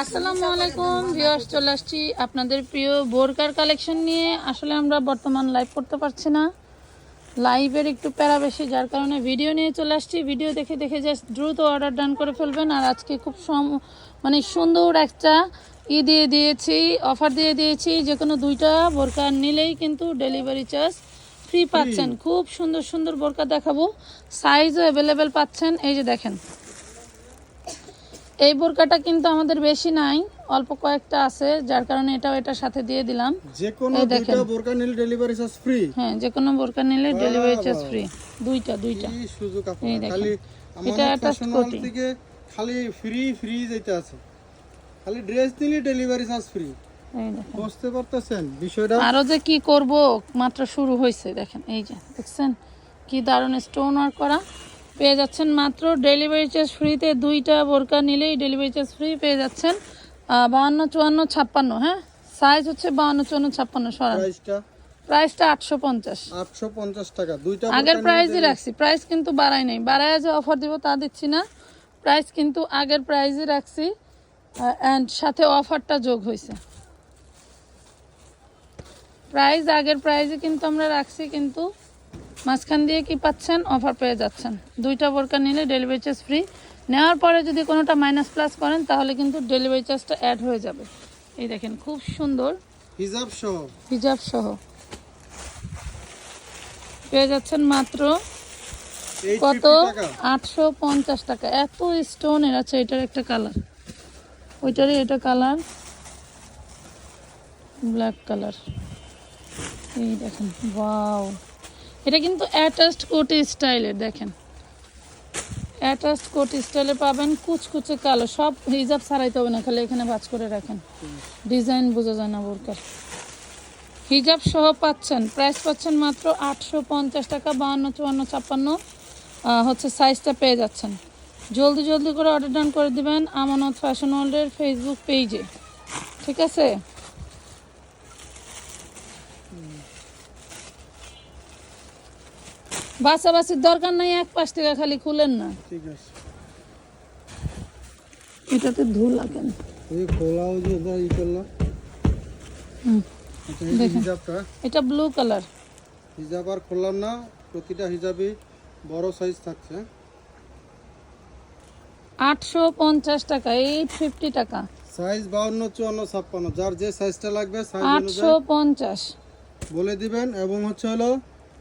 আসসালামু আলাইকুম ভিউয়ার্স চলে আসছি আপনাদের প্রিয় বোরকার কালেকশন নিয়ে। আসলে আমরা বর্তমান লাইভ করতে পারছি না। লাইভের একটু প্যারা বেশি যার কারণে ভিডিও নিয়ে চলে আসছি। ভিডিও দেখে দেখে জাস্ট দ্রুত অর্ডার ডান করে ফেলবেন। আর আজকে খুব সম মানে সুন্দর একটা ই দিয়ে দিয়েছি অফার দিয়ে দিয়েছি। যে কোনো দুইটা বোরকা নিলেই কিন্তু ডেলিভারি চার্জ ফ্রি পাচ্ছেন। খুব সুন্দর সুন্দর বোরকা দেখাবো। সাইজও অ্যাভেলেবেল পাচ্ছেন। এই যে দেখেন এই বোরকাটা কিন্তু আমাদের বেশি নাই অল্প কয়েকটা আছে যার কারণে এটাও এটার সাথে দিয়ে দিলাম। যে কোনো এই। দুইটা বোরকা নিলে ডেলিভারি চার্জ ফ্রি হ্যাঁ যে কোনো বোরকা নিলে ডেলিভারি চার্জ ফ্রি দুইটা দুইটা কি সুযোগ এই আপনার। খালি এটা ফ্যাশন স্কুটি। থেকে খালি ফ্রি ফ্রি যেতে আছে। খালি ড্রেস নিলে ডেলিভারি চার্জ ফ্রি এই বুঝতে পারতেছেন বিষয়টা? আরও যে কি করব মাত্র শুরু হয়েছে দেখেন এই যে দেখছেন? কি দারুণ স্টোন ওয়ার্ক করা। পেয়ে যাচ্ছেন মাত্র। ডেলিভারি চার্জ ফ্রিতে দুইটা বোরকা নিলেই ডেলিভারি চার্জ ফ্রি পেয়ে যাচ্ছেন। বাহান্ন চুয়ান্ন ছাপ্পান্ন হ্যাঁ? সাইজ হচ্ছে বাহান্ন চুয়ান্ন ছাপ্পান্ন সরান। প্রাইসটা আটশো পঞ্চাশ। আটশো পঞ্চাশ টাকা। দুইটা আগের প্রাইসই রাখছি। প্রাইস কিন্তু বাড়াই নাই। বাড়ায় যে অফার দিব তা দিচ্ছি না। প্রাইস কিন্তু আগের প্রাইসই রাখছি। অ্যান্ড সাথে অফারটা যোগ হয়েছে প্রাইস আগের প্রাইসে কিন্তু আমরা রাখছি কিন্তু মাঝখান দিয়ে কি পাচ্ছেন? অফার পেয়ে যাচ্ছেন। দুইটা বোরকা নিলে ডেলিভারি চার্জ ফ্রি নেওয়ার পরে যদি কোনোটা মাইনাস প্লাস করেন তাহলে কিন্তু ডেলিভারি চার্জটা অ্যাড হয়ে যাবে। এই দেখেন খুব সুন্দর। হিজাব সহ। হিজাব সহ। পেয়ে যাচ্ছেন মাত্র কত? আটশো পঞ্চাশ টাকা। এত স্টোনের আছে এটার একটা কালার ওইটারই এটা কালার ব্ল্যাক কালার এই দেখেন ওয়াও এটা কিন্তু অ্যাটাচড কোটি স্টাইলের, দেখেন। অ্যাটাচড কোটি স্টাইলে পাবেন কুচকুচে কালো, সব হিজাব ছাড়াইতে হবে না, খালি এখানে ভাঁজ করে রাখেন। ডিজাইন বোঝা যায় না বোরকার হিজাব সহ পাচ্ছেন, প্রাইস পাচ্ছেন মাত্র আটশো পঞ্চাশ টাকা, বাহান্ন, চুয়ান্ন, ছাপ্পান্ন হচ্ছে সাইজটা পেয়ে যাচ্ছেন। জলদি জলদি করে অর্ডার ডান করে দিবেন আমানত ফ্যাশন ওয়ার্ল্ডের ফেসবুক পেজে ঠিক আছে? বাসাবাসির দরকার নাই এক পাশ থেকে খালি খুলেন না। ঠিক আছে। এটাতে ধুল লাগেন এই খোলাও যে ওটা ই করলাম। হিজাবটা। এটা ব্লু কালার। হিজাব আর খুললাম না প্রতিটা হিজাবই বড় সাইজ থাকছে। আটশো পঞ্চাশ টাকা এইট ফিফটি টাকা। সাইজ বাউন্ন চুয়ান্ন ছাপ্পান্ন যার যে সাইজটা লাগবে আটশো পঞ্চাশ। বলে দিবেন এবং হচ্ছে হলো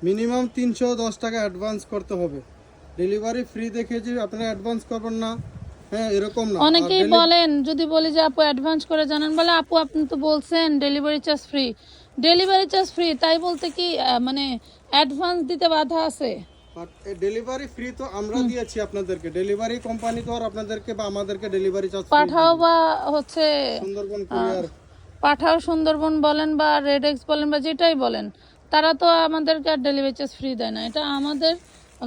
মিনিমাম তিনশো দশ টাকা অ্যাডভান্স করতে হবে। ডেলিভারি ফ্রি দেখে যে আপনারা অ্যাডভান্স করবেন না হ্যাঁ এরকম না। অনেকেই বলেন যদি বলি যে আপু অ্যাডভান্স করে জানান বলে আপু আপনি তো বলছেন delivery charge free delivery charge free তাই বলতে কি মানে অ্যাডভান্স দিতে বাধা আছে? ডেলিভারি ফ্রি তো আমরা দিয়েছি আপনাদেরকে। ডেলিভারি কোম্পানি তো আর আপনাদেরকে বা আমাদেরকে ডেলিভারি চার্জ পাঠাও বা হচ্ছে সুন্দরবন কুরিয়ার পাঠাও সুন্দরবন বলেন বা রেডেক্স বলেন বা যেটাই বলেন। তারা তো আমাদেরকে আর ডেলিভারি চার্জ ফ্রি দেয় না। এটা আমাদের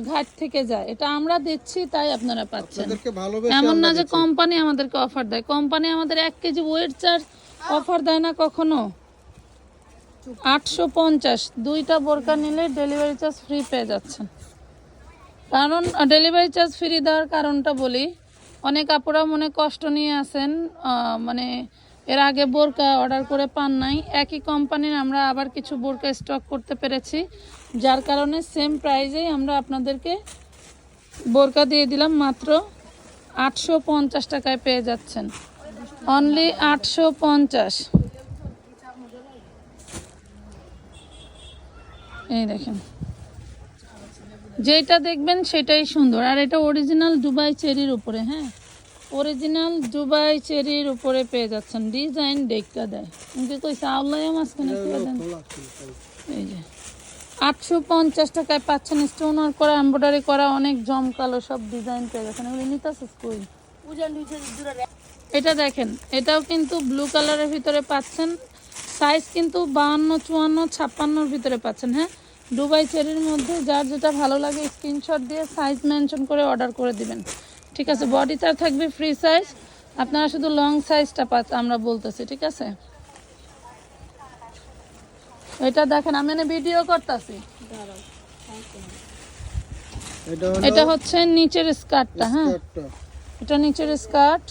ঘাট থেকে যায়। এটা আমরা দিচ্ছি তাই আপনারা পাচ্ছেন। এমন না যে কোম্পানি আমাদেরকে অফার দেয়। কোম্পানি আমাদের এক কেজি ওয়েট চার্জ অফার দেয় না কখনো। আটশো পঞ্চাশ। দুইটা বোরকা নিলে ডেলিভারি চার্জ ফ্রি পেয়ে যাচ্ছেন। কারণ ডেলিভারি চার্জ ফ্রি দেওয়ার কারণটা বলি অনেক আপুরা মনে কষ্ট নিয়ে আসেন মানে এর আগে বোরকা অর্ডার করে পান নাই। একই কোম্পানির আমরা আবার কিছু বোরকা স্টক করতে পেরেছি। যার কারণে সেম প্রাইজেই আমরা আপনাদেরকে বোরকা দিয়ে দিলাম মাত্র আটশো পঞ্চাশ টাকায় পেয়ে যাচ্ছেন। অনলি আটশো পঞ্চাশ। এই দেখেন। যেটা দেখবেন সেটাই সুন্দর। আর এটা অরিজিনাল দুবাই চেরির উপরে হ্যাঁ? অরিজিনাল দুবাই চেরির উপরে পেয়ে যাচ্ছেন। ডিজাইন ডেকা দেয়। কিন্তু কইছে আউলাই মাঝখানে। এই যে। আটশো পঞ্চাশ টাকায় পাচ্ছেন স্টোন ওয়ার্ক করা এমব্রয়ডারি করা অনেক জমকালো সব ডিজাইন পেয়ে যাচ্ছেন। এগুলো নিতে কই এটা দেখেন এটাও কিন্তু ব্লু কালারের ভিতরে পাচ্ছেন। সাইজ কিন্তু বাহান্ন চুয়ান্ন ছাপ্পান্নর ভিতরে পাচ্ছেন হ্যাঁ? দুবাই চেরির মধ্যে যার যেটা ভালো লাগে স্ক্রিনশট দিয়ে সাইজ মেনশন করে অর্ডার করে দিবেন। ঠিক আছে বডিটা থাকবে ফ্রি সাইজ আপনারা শুধু লং সাইজটা পাচ্ছ আমরা বলতেছি ঠিক আছে? এটা দেখেন আমি ভিডিও করতেছি। এটা হচ্ছে নিচের স্কার্টটা হ্যাঁ? এটা নিচের স্কার্ট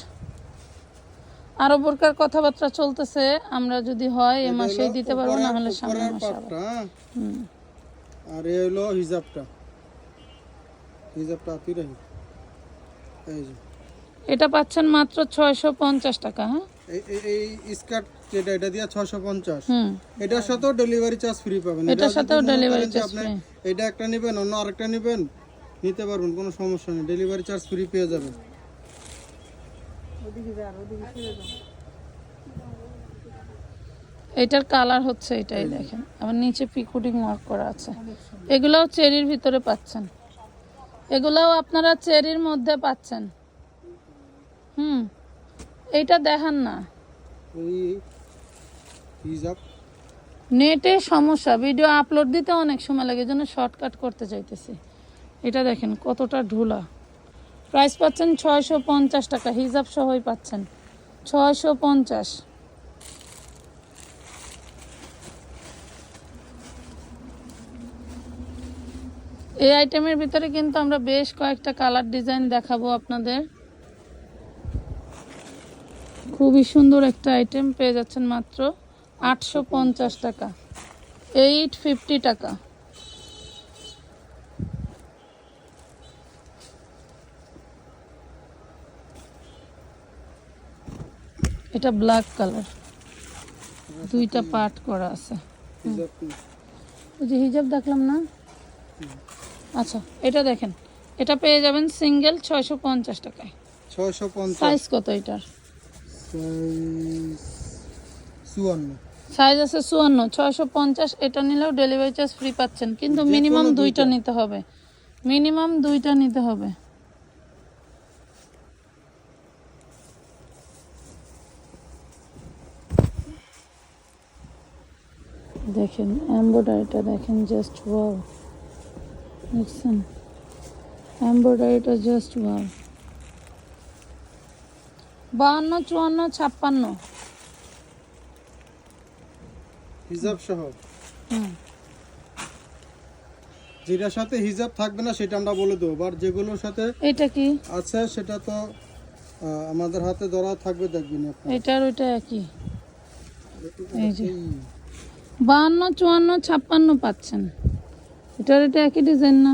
আরও বোরকার কথাবার্তা চলতেছে আমরা যদি হয় এ মাসেই দিতে পারব না হলে সামনের উপরের মাসে হ্যাঁ? আর এ হলো হিজাবটা। হিজাবটা আপনি এই যে এটা পাচ্ছেন মাত্র ছয়শো পঞ্চাশ টাকা হ্যাঁ? এই স্কার্ট যেটা এটা দিয়ে ছশো পঞ্চাশ। হুম। এটার সাথেও ডেলিভারি চার্জ ফ্রি পাবেন। এটার এটা সাথেও আপনি free। এটা একটা নেবেন অন্য আরেকটা নেবেন নিতে পারবেন কোনো সমস্যা নেই। ডেলিভারি চার্জ ফ্রি পেয়ে যাবেন। এটার কালার হচ্ছে এটাই দেখেন। আবার নিচে পিকুডিং মার্ক করা আছে। এগুলাও চেরির ভিতরে পাচ্ছেন। এগুলাও আপনারা চেরির মধ্যে পাচ্ছেন। হুম এইটা দেখান না। নেটে সমস্যা ভিডিও আপলোড দিতে অনেক সময় লাগে জন্য শর্টকাট করতে চাইতেছি। এটা দেখেন কতটা ঢুলা। প্রাইস পাচ্ছেন ছয়শো পঞ্চাশ টাকা হিসাব সহই পাচ্ছেন। ছয়শো পঞ্চাশ। এই আইটেমের ভিতরে কিন্তু আমরা বেশ কয়েকটা কালার ডিজাইন দেখাবো আপনাদের। খুবই সুন্দর একটা আইটেম পেয়ে যাচ্ছেন মাত্র আটশো পঞ্চাশ টাকা। এইট ফিফটি টাকা। এটা ব্ল্যাক কালার। দুইটা পার্ট করা আছে। হিজাব হিজাব দেখলাম না? আচ্ছা এটা দেখেন। এটা পেয়ে যাবেন সিঙ্গেল ছয়শো পঞ্চাশ টাকায়। ছয়শো পঞ্চাশ। সাইজ কত এটার? সাইজ চুয়ান্ন। সাইজ আছে চুয়ান্ন ছয়শো পঞ্চাশ এটা নিলেও ডেলিভারি চার্জ ফ্রি পাচ্ছেন কিন্তু মিনিমাম দুইটা। নিতে হবে। মিনিমাম দুইটা নিতে হবে। দেখেন এম্ব্রয়ডারিটা দেখেন জাস্ট ওয়াও দেখছেন এম্ব্রয়ডারিটা জাস্ট ওয়াও বাহান্ন চুয়ান্ন ছাপ্পান্ন। হিজাব সহ। যেটার সাথে হিজাব থাকবে না সেটা আমরা বলে দেবো। আর যেগুলোর সাথে এটা কি? আছে সেটা তো আমাদের হাতে ধরা থাকবে দেখবেন আপনি। এটার ওইটা একই। এই যে। বাহান্ন চুয়ান্ন ছাপ্পান্ন পাচ্ছেন। এটার এটা একই ডিজাইন না?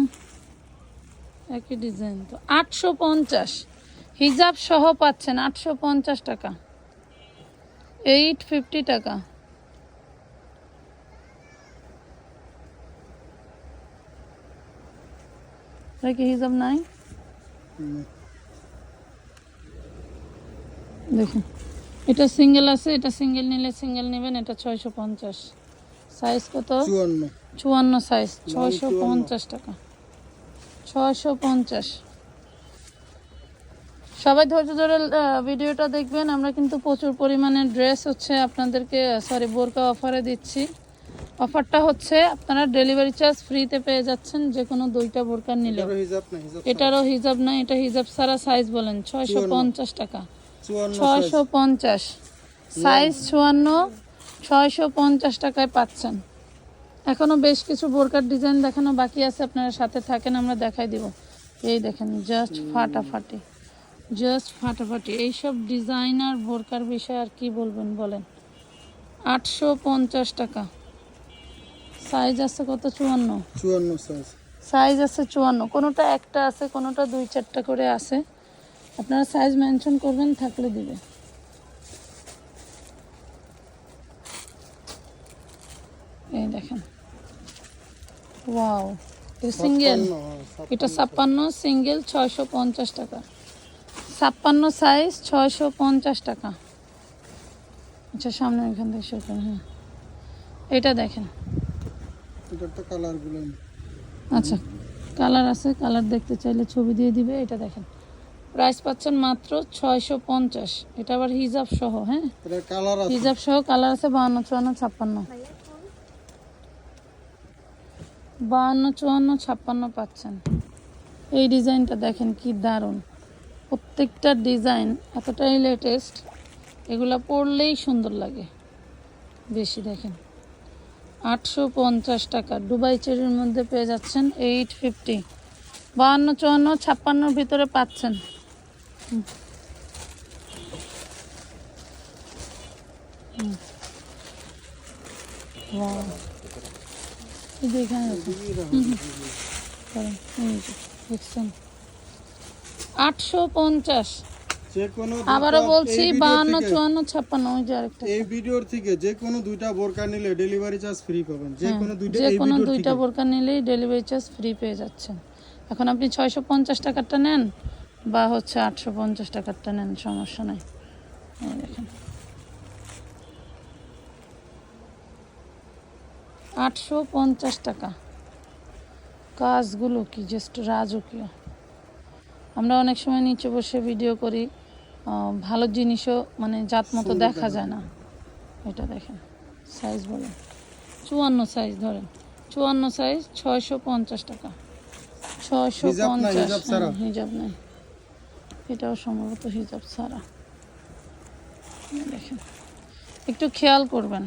একই ডিজাইন তো। আটশো পঞ্চাশ। হিজাব সহ পাচ্ছেন আটশো পঞ্চাশ টাকা। এইট ফিফটি টাকা। কি হিজাব নাই? দেখুন। এটা সিঙ্গেল আছে, এটা সিঙ্গেল নিলে সিঙ্গেল নেবেন, এটা ছয়শো পঞ্চাশ। সাইজ কত? চুয়ান্ন। চুয়ান্ন সাইজ ছয়শো পঞ্চাশ টাকা। ছয়শো পঞ্চাশ। সবাই ধৈর্য ধরে ভিডিওটা দেখবেন। আমরা কিন্তু প্রচুর পরিমাণে ড্রেস হচ্ছে আপনাদেরকে সরি বোরকা অফারে দিচ্ছি। অফারটা হচ্ছে আপনারা ডেলিভারি চার্জ ফ্রিতে পেয়ে যাচ্ছেন যে কোনো দুইটা বোরকা নিলে এটারও হিজাব না এটা হিজাব সারা সাইজ বলেন ছয়শো পঞ্চাশ টাকা। ছয়শো পঞ্চাশ। সাইজ চুয়ান্ন ছয়শো পঞ্চাশ টাকায় পাচ্ছেন। এখনও বেশ কিছু বোরকার ডিজাইন দেখানো বাকি আছে আপনারা সাথে থাকেন আমরা দেখাই দিব। এই দেখেন জাস্ট ফাটাফাটি জাস্ট ফাটাফাটি। এইসব ডিজাইনার বোরকার বিষয়ে আর কি বলবেন বলেন? আটশো পঞ্চাশ টাকা। সাইজ আছে কত? চুয়ান্ন। চুয়ান্ন সাইজ সাইজ আছে চুয়ান্ন। কোনোটা একটা আছে কোনোটা দুই চারটা করে আছে। আপনারা সাইজ মেনশন করবেন থাকলে দিবে। এই দেখেন। ওয়াও এটা সিঙ্গেল এটা ছাপ্পান্ন সিঙ্গেল ছয়শো পঞ্চাশ টাকা। ছাপ্পান্ন সাইজ ছয়শো পঞ্চাশ টাকা। আচ্ছা সামনে এখান থেকে শুরু করেন, হ্যাঁ। এটা দেখেন। আচ্ছা কালার আছে কালার দেখতে চাইলে ছবি দিয়ে দিবে এটা দেখেন। প্রাইস পাচ্ছেন মাত্র ছয়শো পঞ্চাশ। এটা আবার হিজাব সহ হ্যাঁ। এটার কালার আছে। হিজাব সহ কালার আছে বাহান্ন চুয়ান্ন ছাপ্পান্ন। বাহান্ন, চুয়ান্ন, ছাপ্পান্ন পাচ্ছেন। এই ডিজাইনটা দেখেন কি দারুণ। প্রত্যেকটা ডিজাইন এতটাই লেটেস্ট এগুলো পরলেই সুন্দর লাগে। বেশি দেখেন, আটশো পঞ্চাশ টাকা। দুবাই চেরির মধ্যে পেয়ে যাচ্ছেন এইট ফিফটি বাহান্ন, চুয়ান্ন, ছাপ্পান্নর ভিতরে পাচ্ছেন। হুম। Wow. এই যে এখানে রাখুন। দাঁড়ান, এই যে, দেখছেন আটশো পঞ্চাশ। যে কোনো আবারও বলছি বাহান্ন চুয়ান্ন ছাপ্পান্ন ওই যে আরেকটা। এই ভিডিওর থেকে যে কোনো দুইটা বোরকা নিলে ডেলিভারি চার্জ ফ্রি পাবেন। যে কোনো দুইটা হ্যাঁ, যে কোনো দুইটা বোরকা নিলেই ডেলিভারি চার্জ ফ্রি পেয়ে যাচ্ছেন। এখন আপনি ছয়শো পঞ্চাশ টাকারটা নেন বা হচ্ছে আটশো পঞ্চাশ টাকারটা নেন সমস্যা নাই। দেখেন। আটশো পঞ্চাশ টাকা। কাজগুলো কি? জাস্ট রাজকীয়। আমরা অনেক সময় নিচে বসে ভিডিও করি ভালো জিনিসও মানে জাত মতো দেখা যায় না। এটা দেখেন সাইজ বলেন চুয়ান্ন সাইজ ধরেন চুয়ান্ন সাইজ ছয়শো পঞ্চাশ টাকা। ছয়শো পঞ্চাশ হিজাব ছাড়া। হ্যাঁ, নাই। এটাও সম্ভবত হিজাব ছাড়া। দেখেন একটু খেয়াল করবেন।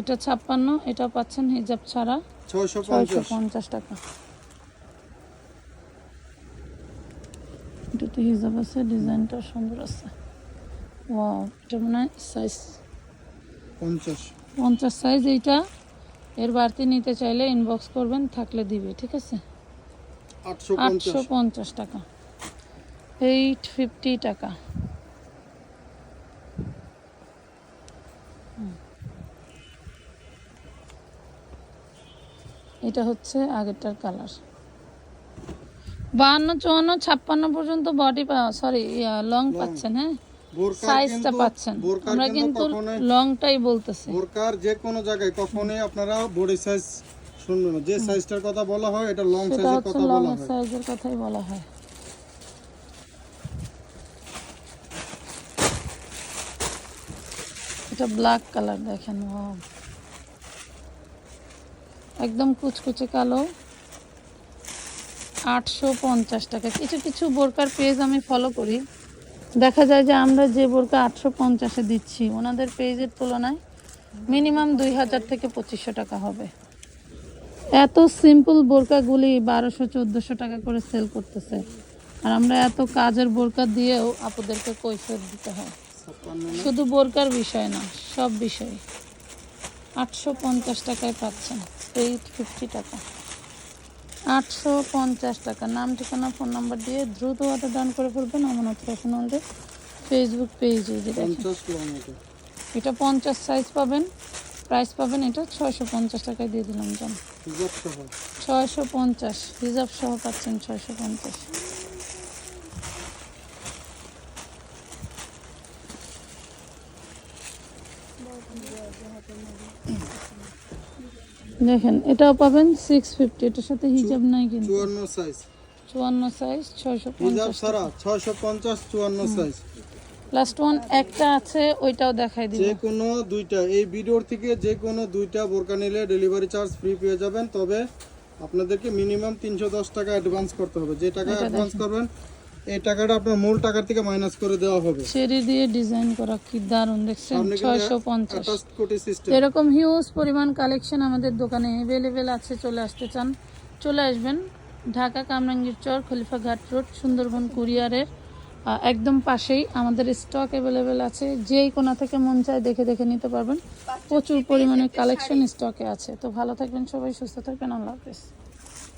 এটা ছাপ্পান্ন এটা পাচ্ছেন হিজাব ছাড়া। ছয়শো পঞ্চাশ। টাকা। এটাতে হিজাব আছে ডিজাইনটা সুন্দর আছে। ওয়াও এটা মনে হয় সাইজ পঞ্চাশ। পঞ্চাশ সাইজ এইটা। এর বাড়তি নিতে চাইলে ইনবক্স করবেন থাকলে দিবে ঠিক আছে? আটশো পঞ্চাশ। টাকা। এইট ফিফটি টাকা। এটা হচ্ছে আগেরটার কালার বাহান্ন চুয়ান্ন ছাপ্পান্ন পর্যন্ত বডি সরি লং পাচ্ছেন হ্যাঁ? সাইজটা পাচ্ছেন। আমরা কিন্তু কিন্তু লংটাই বলতেছি। বোরকার যে কোনো জায়গায় কখনোই আপনারা বডি সাইজ শুনবেন না। যে সাইজটার কথা বলা হয় এটা লং সাইজের কথা বলা হয়। সাইজের কথাই বলা হয়। এটা ব্ল্যাক কালার দেখেন একদম কুচকুচে কালো। আটশো পঞ্চাশ টাকা। কিছু কিছু বোরকার পেজ আমি ফলো করি। দেখা যায় যে আমরা যে বোরকা আটশো পঞ্চাশে দিচ্ছি ওনাদের পেজের তুলনায় মিনিমাম দুই হাজার থেকে পঁচিশশো টাকা হবে। এত সিম্পল বোরকাগুলি বারোশো চোদ্দোশো টাকা করে সেল করতেছে। আর আমরা এত কাজের বোরকা দিয়েও আপুদেরকে কৈফিয়ত দিতে হয়। শুধু বোরকার বিষয় না সব বিষয়ে। আটশো পঞ্চাশ টাকায় পাচ্ছেন। এইট ফিফটি টাকা। আটশো পঞ্চাশ টাকা। নাম ঠিকানা ফোন নাম্বার দিয়ে দ্রুত অর্ডার ডান করে ফেলবেন। আমানত ফ্যাশনালদের ফেসবুক পেজে এটা পঞ্চাশ সাইজ পাবেন। প্রাইস পাবেন এটা ছয়শো পঞ্চাশ টাকায় দিয়ে দিলাম জান। ছয়শো পঞ্চাশ। রিজার্ভ সহ পাচ্ছেন ছয়শো পঞ্চাশ। দেখেন এটাও পাবেন সিক্স ফিফটি এটার সাথে হিজাব নাই কিন্তু। চুয়ান্ন সাইজ চুয়ান্ন সাইজ ছয়শো হিজাব পঞ্চাশ ছাড়া ছয়শো পঞ্চাশ চুয়ান্ন সাইজ লাস্ট ওয়ান একটা আছে ওইটাও দেখাই দিব। যে কোনো দুইটা এই ভিডিওর থেকে যে কোনো দুইটা বোরকা নিলে ডেলিভারি চার্জ ফ্রি পেয়ে যাবেন তবে আপনাদেরকে মিনিমাম তিনশো দশ টাকা অ্যাডভান্স করতে হবে। যে টাকা অ্যাডভান্স করবেন এই টাকাটা আপনার মূল টাকার থেকে মাইনাস করে দেওয়া হবে। চেরি দিয়ে ডিজাইন করা কি দারুণ দেখছেন সামনে ছয়শো পঞ্চাশ। অ্যাটাচ কোটি সিস্টেম এরকম হিউজ পরিমাণ কালেকশন আমাদের দোকানে অ্যাভেলেবেল আছে চলে আসতে চান। চলে আসবেন ঢাকা কামরাঙ্গীর চর খলিফা ঘাট রোড সুন্দরবন কুরিয়ারের একদম পাশেই আমাদের স্টক অ্যাভেলেবেল আছে। যেই কোনা থেকে মন চায় দেখে দেখে নিতে পারবেন। প্রচুর পরিমাণে কালেকশন স্টকে আছে। তো ভালো থাকবেন সবাই সুস্থ থাকবেন। আল্লাহ হাফেজ।